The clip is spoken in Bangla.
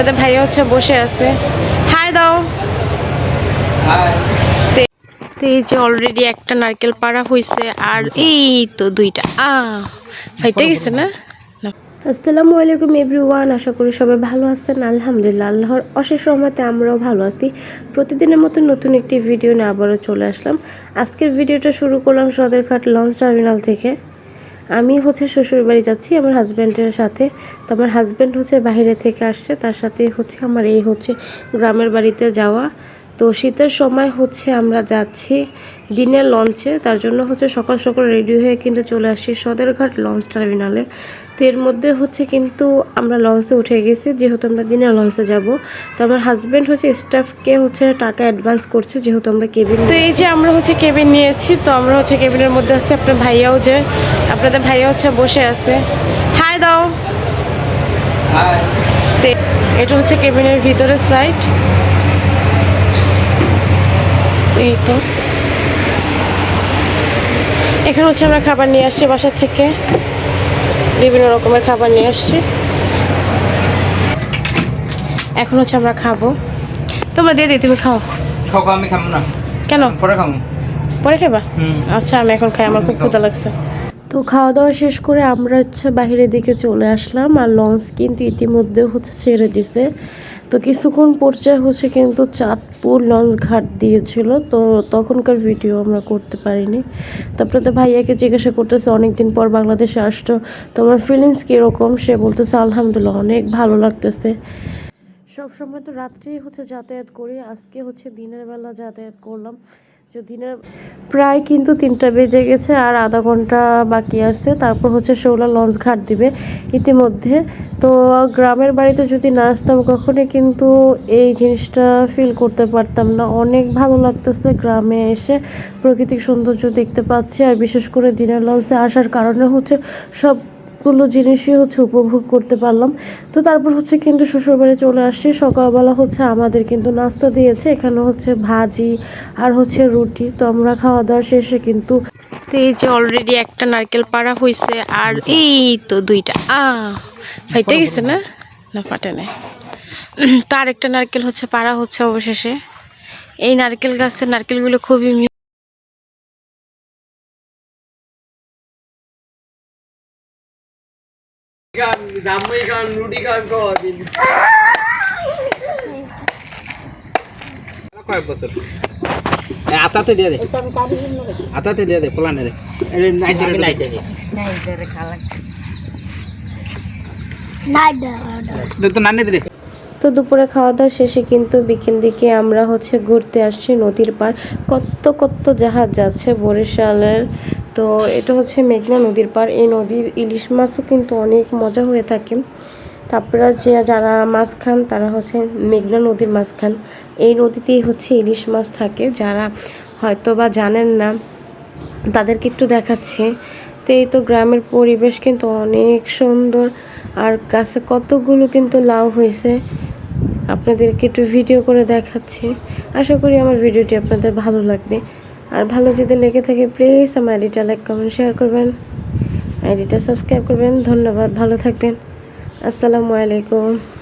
আপনাদের ভাইয়া হচ্ছে বসে আছে। হাই দাও। এই যে অলরেডি একটা নারকেল পাড়া হয়েছে আর এই তো দুইটা। আ, ফাইটে গেছে না। আসসালামু আলাইকুম এভরিওয়ান, আশা করি সবাই ভালো আছেন। আলহামদুলিল্লাহ, আল্লাহর অশেষ রহমতে আমরাও ভালো আছি। প্রতিদিনের মতো নতুন একটি ভিডিও নিয়ে আবারও চলে আসলাম। আজকের ভিডিওটা শুরু করলাম সদরঘাট লঞ্চ টার্মিনাল থেকে। আমি হচ্ছে শ্বশুরবাড়ি যাচ্ছি, আমার হাজব্যান্ডের সাথে। তো আমার হাজব্যান্ড হচ্ছে বাইরে থেকে আসছে, তার সাথে হচ্ছে আমার এই হচ্ছে গ্রামের বাড়িতে যাওয়া। তো শীতের সময় হচ্ছে আমরা যাচ্ছি দিনের লঞ্চে তার জন্য হচ্ছে সকাল সকাল রেডি হয়ে কিন্তু চলে আসছি সদরঘাট লঞ্চ টার্মিনালে তো এর মধ্যে হচ্ছে কিন্তু আমরা লঞ্চে উঠে গেছি যেহেতু আমরা দিনের লঞ্চে যাব। তো আমার হাজব্যান্ড হচ্ছে স্টাফকে হচ্ছে টাকা অ্যাডভান্স করছে যেহেতু আমরা কেবিন তো এই যে আমরা হচ্ছে কেবিন নিয়েছি তো আমরা হচ্ছে কেবিনের মধ্যে আছি আপনার ভাইয়াও যে আপনাদের ভাইয়া হচ্ছে বসে আছে। হাই দাও। তো এটা হচ্ছে কেবিনের ভিতরের সাইড এই তো। এখানে হচ্ছে আমরা খাবার নিয়ে আসছি বাসা থেকে। বিভিন্ন রকমের খাবার নিয়ে আসছি। এখন হচ্ছে আমরা খাব। তোমরা দিয়ে দিই তুমি খাও। খাও আমি খাব না। কেন? পরে খাব। পরে খাবা? হুম। আচ্ছা আমি এখন খাই আমার খুব ক্ষুধা লাগছে। তো খাওয়া দাওয়া শেষ করে আমরা হচ্ছে বাইরের দিকে চলে আসলাম আর লঞ্চ কিন্তু ইতিমধ্যে হচ্ছে ছেড়ে দিছে। তো কিছুক্ষণ পর্যায়ে হচ্ছে কিন্তু চাঁদপুর লঞ্চ ঘাট দিয়েছিল, তো তখনকার ভিডিও আমরা করতে পারিনি। তারপরে তো ভাইয়াকে জিজ্ঞাসা করতেছে, অনেকদিন পর বাংলাদেশে আসছো, তোমার ফিলিংস কীরকম? সে বলতেছে, আলহামদুলিল্লাহ, অনেক ভালো লাগতেছে। সবসময় তো রাত্রেই হচ্ছে যাতায়াত করি, আজকে হচ্ছে দিনের বেলা যাতায়াত করলাম। দিনের প্রায় কিন্তু তিনটা বেজে গেছে আর আধা ঘণ্টা বাকি আছে। তারপর হচ্ছে শৌলা লঞ্চ ঘাট দিবে ইতিমধ্যে। তো গ্রামের বাড়িতে যদি না আসতাম কখনোই কিন্তু এই জিনিসটা ফিল করতে পারতাম না। অনেক ভালো লাগতেছে গ্রামে এসে প্রাকৃতিক সৌন্দর্য দেখতে পাচ্ছি। আর বিশেষ করে দিনের লঞ্চে আসার কারণে হচ্ছে সব গুলো জিনিসই হচ্ছে উপভোগ করতে পারলাম। তো তারপর হচ্ছে কিন্তু শ্বশুরবাড়ি চলে আসছি। সকালবেলা হচ্ছে আমাদের কিন্তু নাস্তা দিয়েছে। এখানে হচ্ছে ভাজি আর হচ্ছে রুটি। তো আমরা খাওয়া দাওয়া শেষে কিন্তু এই যে অলরেডি একটা নারকেল পাড়া হয়েছে আর এই তো দুইটা। আ, ফাইটে গেছে না? না, ফাটে নাই। তার একটা নারকেল হচ্ছে, পাড়া হচ্ছে অবশেষে। এই নারকেল গাছের নারকেলগুলো খুবই জামুই খান রুটি খান কদিন কয়েক বছর। আতাতে দিয়ে দে। আতাতে দিয়ে দে পোলানে রে এ, নাইটে রে, নাইটে দে। তো নানি দে। তো দুপুরে খাওয়া দাওয়া শেষে কিন্তু বিকেল দিকে আমরা হচ্ছে ঘুরতে আসছি নদীর পার কত কত জাহাজ যাচ্ছে বরিশালের তো এটা হচ্ছে মেঘনা নদীর পার এই নদীর ইলিশ মাছও কিন্তু অনেক মজা হয়ে থাকে। তারপরে যে যারা মাছ খান, তারা হচ্ছে মেঘনা নদীর মাছ খান। এই নদীতেই হচ্ছে ইলিশ মাছ থাকে। যারা হয়তো বা জানেন না, তাদেরকে একটু দেখাচ্ছে। তো এই তো গ্রামের পরিবেশ কিন্তু অনেক সুন্দর। আর গাছে কতগুলো কিন্তু লাউ হয়েছে। আপনাদেরকে একটু ভিডিও করে দেখাচ্ছি। আশা করি আমার ভিডিওটি আপনাদের ভালো লাগবে। আর ভালো যদি লেগে থাকে প্লিজ আমার আইডিটা লাইক কমেন্ট শেয়ার করবেন। আইডিটা সাবস্ক্রাইব করবেন। ধন্যবাদ, ভালো থাকবেন। আসসালামু আলাইকুম।